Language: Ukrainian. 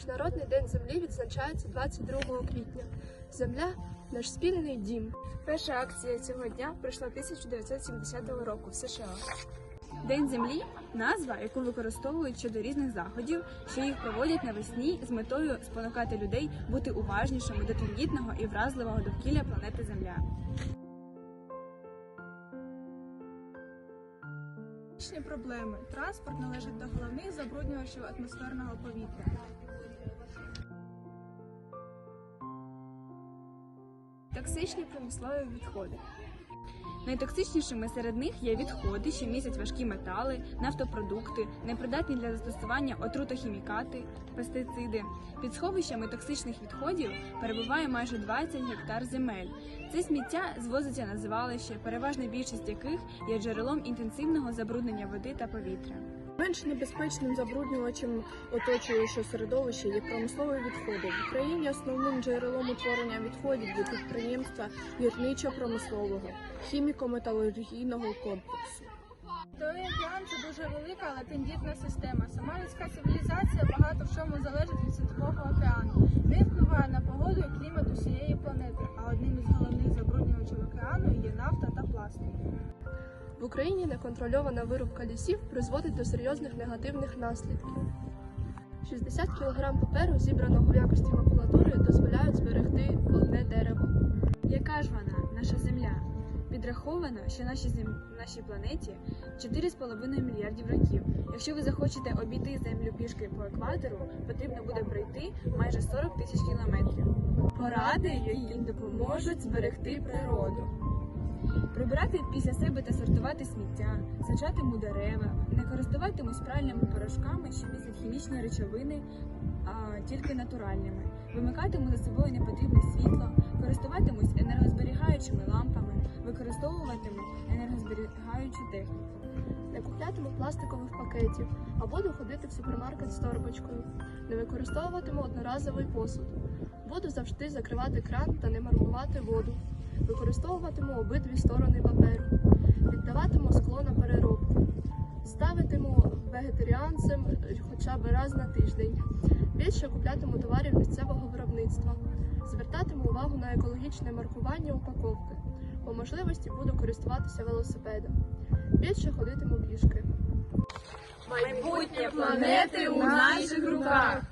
Міжнародний день землі відзначається 22 квітня. Земля наш спільний дім. Перша акція цього дня пройшла 1970 року в США. День землі назва, яку використовують щодо різних заходів, що їх проводять навесні з метою спонукати людей бути уважнішими до тендітного і вразливого довкілля планети Земля. Проблеми. Транспорт належить до головних забруднювачів атмосферного повітря. Токсичні промислові відходи. Найтоксичнішими серед них є відходи, що містять важкі метали, нафтопродукти, непридатні для застосування отрутохімікати, пестициди. Під сховищами токсичних відходів перебуває майже 20 гектар земель. Це сміття звозиться на звалище, переважна більшість яких є джерелом інтенсивного забруднення води та повітря. Менш небезпечним забруднювачем оточуючого середовища є промислові відходи. В Україні основним джерелом утворення відходів є підприємства гірничо-промислового, хіміко-металургійного комплексу. Океан це дуже велика, але тендітна система. Сама людська цивілізація багато в чому залежить від світового океану. Він впливає на погоду і клімат усієї планети. А одним із головних забруднювачів океану є нафта та пластик. В Україні неконтрольована вирубка лісів призводить до серйозних негативних наслідків. 60 кг паперу, зібраного в якості макулатури, дозволяють зберегти одне дерево. Яка ж вона, наша земля? Підраховано, що нашій зем... нашій планеті 4,5 мільярдів років. Якщо ви захочете обійти землю пішки по екватору, потрібно буде пройти майже 40 тисяч кілометрів. Поради, які допоможуть зберегти природу. Прибирати після себе та сортувати сміття, саджатиму дерева, не користуватимусь пральними порошками, що містять хімічні речовини, а тільки натуральними. Вимикатиму за собою непотрібне світло, користуватимусь енергозберігаючими лампами, використовуватиму енергозберігаючу техніку. Не куплятиму пластикових пакетів, а буду ходити в супермаркет з торбочкою. Не використовуватиму одноразовий посуд. Буду завжди закривати кран та не маркувати воду. Використовуватиму обидві сторони паперу. Віддаватиму скло на переробку. Ставитиму вегетаріанцем хоча б раз на тиждень. Більше куплятиму товарів місцевого виробництва. Звертатиму увагу на екологічне маркування упаковки. По можливості буду користуватися велосипедом. Більше ходитиму пішки. Майбутнє планети у наших руках.